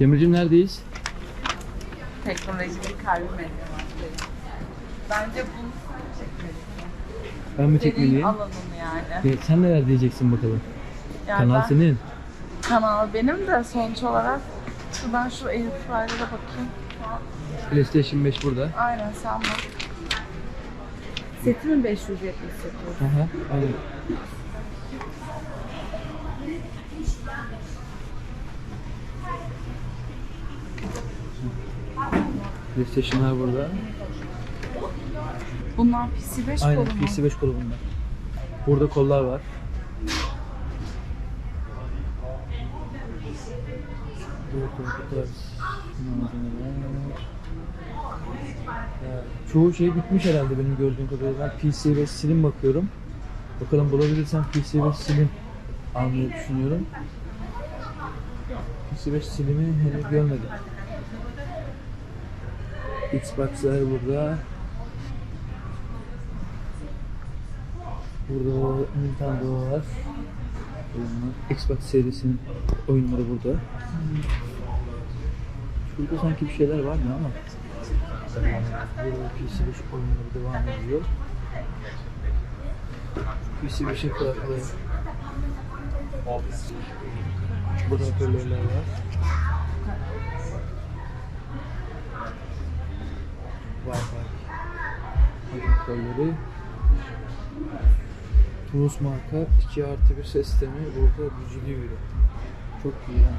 Demircim neredeyiz? Teknolojinin kalbi medyamanındayım. Bence bunu sen çekmelisin. Ben mi Senin çekmeliyim? alanın yani. E, Sen neler diyeceksin bakalım. yani Kanal ben- senin. Kanal benim de sonuç olarak şuradan şu Airfryer'a bakayım. PlayStation 5 burada. Aynen sen bak. Seti mi 578? Aha, aynen. PlayStation'lar burada. Bunlar PC5 Aynen kolu mu? PC5 kolu bunlar. Burada kollar var. Çoğu şey bitmiş herhalde benim gördüğüm kadarıyla. Ben PC ve Slim bakıyorum. Bakalım bulabilirsem PC ve Slim almayı düşünüyorum. PC ve Slim'i henüz görmedim. Xbox'lar burada. Burada Nintendo var. Xbox serisinin oyunları burada. Şurada sanki bir şeyler var mı ama. Burada PC5 oyunları devam ediyor. PC5'e farklı. Burada hoparlörler var. Wi-Fi hoparlörleri. Rus marka 2 artı 1 ses sistemi burada gücülü ürün. Çok iyi yani.